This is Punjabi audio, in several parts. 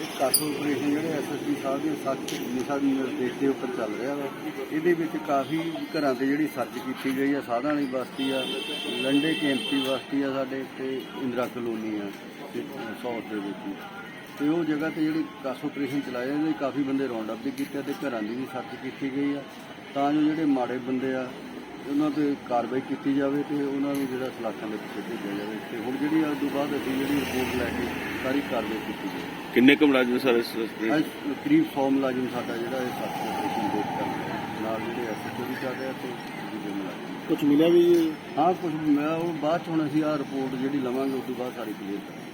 ਇਹ ਕਾਸੋ ਆਪਰੇਸ਼ਨ ਜਿਹੜੇ ਐਸਐਸਪੀ ਸਾਹਿਬ ਦੇ ਸੱਚ ਨਿਸ਼ਾ ਦੀ ਨਿਰਦੇਸ਼ ਦੇ ਉੱਪਰ ਚੱਲ ਰਿਹਾ ਵਾ। ਇਹਦੇ ਵਿੱਚ ਕਾਫੀ ਘਰਾਂ ਤੇ ਜਿਹੜੀ ਸਰਚ ਕੀਤੀ ਗਈ ਆ, ਸਾਧਾਂ ਵਾਲੀ ਬਸਤੀ ਆ, ਲੰਡੇ ਕੇਂਪੀ ਬਸਤੀ ਆ ਸਾਡੇ ਤੇ ਇੰਦਰਾ ਕਲੋਨੀ ਆ, ਤੇ ਸਾਊਥ ਦੇ ਵਿੱਚ ਹੀ। ਤੇ ਉਹ ਜਗ੍ਹਾ ਤੇ ਜਿਹੜੀ ਕਾਸੋ ਆਪਰੇਸ਼ਨ ਚਲਾਇਆ, ਇਹਦੇ ਵਿੱਚ ਕਾਫੀ ਬੰਦੇ ਰੌਂਡ ਅਪ ਵੀ ਕੀਤੇ ਤੇ ਘਰਾਂ ਦੀ ਵੀ ਸਰਚ ਕੀਤੀ ਗਈ ਆ। ਤਾਂ ਜੋ ਜਿਹੜੇ ਮਾੜੇ ਬੰਦੇ ਆ, ਉਹਨਾਂ ਤੇ ਕਾਰਵਾਈ ਕੀਤੀ ਜਾਵੇ ਤੇ ਉਹਨਾਂ ਨੂੰ ਜਿਹੜਾ ਸਲਾਖਾਂ ਦੇ ਪਿੱਛੇ ਭੇਜਿਆ ਜਾਵੇ। ਤੇ ਹੁਣ ਜਿਹੜੀ ਅੱਜ ਤੋਂ ਬਾਅਦ ਅਸੀਂ ਜਿਹੜੀ ਰਿਪੋਰਟ ਲੈ ਕੇ ਸਾਰੀ ਕਾਰਵਾਈ ਕੀਤੀ ਜਾਵੇ। ਕਿੰਨੇ ਕੁ ਮੁਲਾਜ਼ਮ ਸਰ ਇਸ ਅੱਜ ਕਰੀਬ 100 ਮੁਲਾਜ਼ਮ ਸਾਡਾ ਜਿਹੜਾ ਇਹ ਸੱਤ ਆਪਰੇਸ਼ਨ ਦੇਖ ਕਰ ਰਿਹਾ ਨਾਲ ਜਿਹੜੇ ਐਸਐਚਓ ਵੀ ਚੱਲ ਰਿਹਾ ਤੇ ਦੂਜੇ ਮੁਲਾਜ਼ਮ ਕੁਝ ਮਿਲਿਆ ਵੀ? ਹਾਂ ਕੁਝ ਮੈਂ ਉਹ ਬਾਅਦ ਚ ਹੁਣ ਅਸੀਂ ਆ ਰਿਪੋਰਟ ਜਿਹੜੀ ਲਵਾਂਗੇ ਉਸ ਤੋਂ ਬਾਅਦ ਸਾਰੀ ਕਲੀਅਰ ਕਰਾਂਗੇ।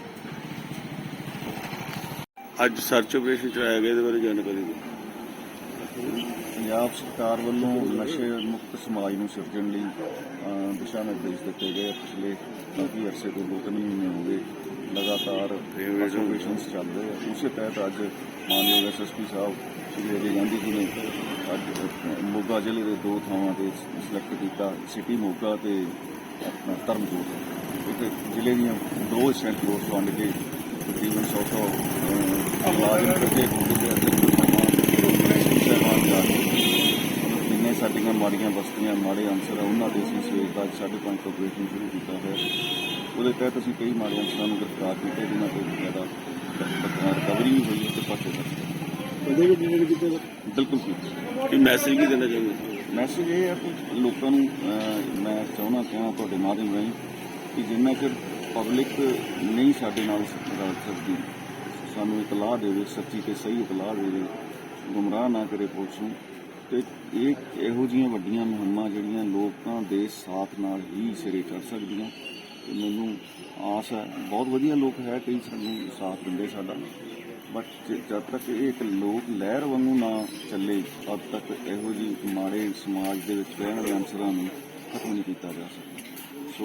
ਅੱਜ ਸਰਚ ਆਪਰੇਸ਼ਨ ਚਲਾਇਆ ਗਿਆ ਇਹਦੇ ਬਾਰੇ ਜਾਣਕਾਰੀ ਦਿਓ। ਪੰਜਾਬ ਸਰਕਾਰ ਵੱਲੋਂ ਨਸ਼ੇ ਮੁਕਤ ਸਮਾਜ ਨੂੰ ਸਿਰਜਣ ਲਈ ਦਿਸ਼ਾ ਨਿਰਦੇਸ਼ ਦਿੱਤੇ ਗਏ ਪਿਛਲੇ ਕਾਫੀ ਅਰਸੇ ਤੋਂ ਦੋ ਤਿੰਨ ਮਹੀਨੇ ਹੋ ਗਏ ਲਗਾਤਾਰ ਆਪਰੇਸ਼ਨਸ ਚੱਲ ਰਹੇ ਆ। ਉਸੇ ਤਹਿਤ ਅੱਜ ਮਾਨਯੋਗ ਐਸਐਸਪੀ ਸਾਹਿਬ ਸ਼੍ਰੀ ਅਜੇ ਗਾਂਧੀ ਜੀ ਨੇ ਅੱਜ ਮੋਗਾ ਜ਼ਿਲ੍ਹੇ ਦੇ ਦੋ ਥਾਵਾਂ ਤੇ ਸਿਲੈਕਟ ਕੀਤਾ ਸਿਟੀ ਮੋਗਾ ਤੇ ਆਪਣਾ ਧਰਮਕੋਟ। ਇੱਕ ਜ਼ਿਲ੍ਹੇ ਦੀਆਂ ਦੋ ਏਸ਼ੀਅਨ ਫੋਰਸ ਵੰਡ ਕੇ ਤਕਰੀਬਨ 100 ਸੌ ਅ, ਮੁਲਾਜ਼ਮ ਇਕੱਠੇ ਹੁੰਦੇ ਤੇ ਅਤੇ ਸਹਿਬਾਨ ਜਾ ਕੇ ਜਿੰਨੇ ਸਾਡੀਆਂ ਮਾੜੀਆਂ ਬਸਤੀਆਂ ਮਾੜੇ ਅੰਸਰ ਆ ਉਹਨਾਂ ਦੇ ਅਸੀਂ ਸਵੇਰ ਦਾ ਅੱਜ ਸਾਢੇ ਪੰਜ ਤੋਂ ਆਪਰੇਸ਼ਨ ਸ਼ੁਰੂ ਕੀਤਾ ਹੈ ਉਹਦੇ ਤਹਿਤ ਅਸੀਂ ਕਈ ਮਾੜੇ ਅੰਸਰਾਂ ਨੂੰ ਗ੍ਰਿਫਤਾਰ ਕੀਤਾ ਜਿਨ੍ਹਾਂ ਤੋਂ ਜ਼ਿਆਦਾ ਰਿਕਵਰੀ ਵੀ ਹੋਈ ਹੈ ਤੇ ਦਰਜ ਉਹਦੇ ਵਿੱਚ ਜਿਹੜੇ ਕਿਤੇ ਬਿਲਕੁਲ ਠੀਕ ਕੀ ਮੈਸੇਜ ਕੀ ਦੇਣਾ ਚਾਹੁੰਦੇ ਮੈਸੇਜ ਇਹ ਹੈ ਕਿ ਲੋਕਾਂ ਨੂੰ ਮੈਂ ਚਾਹੁੰਦਾ ਕਿ ਤੁਹਾਡੇ ਮਾਧਿਅਮ ਰਾਹੀਂ ਕਿ ਜਿੰਨਾ ਚਿਰ ਪਬਲਿਕ ਨਹੀਂ ਸਾਡੇ ਨਾਲ ਰਲ ਸਕਦੀ ਸਾਨੂੰ ਇਤਲਾਹ ਦੇਵੇ ਸੱਚੀ ਤੇ ਸਹੀ ਇਤਲਾਹ ਦੇਵੇ ਗੁੰਮਰਾਹ ਨਾ ਕਰੇ ਪੁਲਿਸ ਨੂੰ ਤੇ ਇਹ ਇਹੋ ਜਿਹੀਆਂ ਵੱਡੀਆਂ ਮੁਹਿੰਮਾਂ ਜਿਹੜੀਆਂ ਲੋਕਾਂ ਦੇ ਸਾਥ ਨਾਲ ਹੀ ਸਿਰੇ ਚੜ ਸਕਦੀਆਂ। ਤੇ ਮੈਨੂੰ ਆਸ ਹੈ, ਬਹੁਤ ਵਧੀਆ ਲੋਕ ਹੈ ਕਈ ਸਾਨੂੰ ਸਾਥ ਦਿੰਦੇ ਸਾਡਾ। ਬਟ ਜਦ ਤੱਕ ਇਹ ਇੱਕ ਲੋਕ ਲਹਿਰ ਵਾਂਗੂ ਨਾ ਚੱਲੇ, ਤਦ ਤੱਕ ਇਹੋ ਜਿਹੀ ਮਾੜੇ ਸਮਾਜ ਦੇ ਵਿੱਚ ਰਹਿਣ ਵਾਲੇ ਅਨਸਰਾਂ ਨੂੰ ਖਤਮ ਨਹੀਂ ਕੀਤਾ ਜਾ ਸਕਦਾ।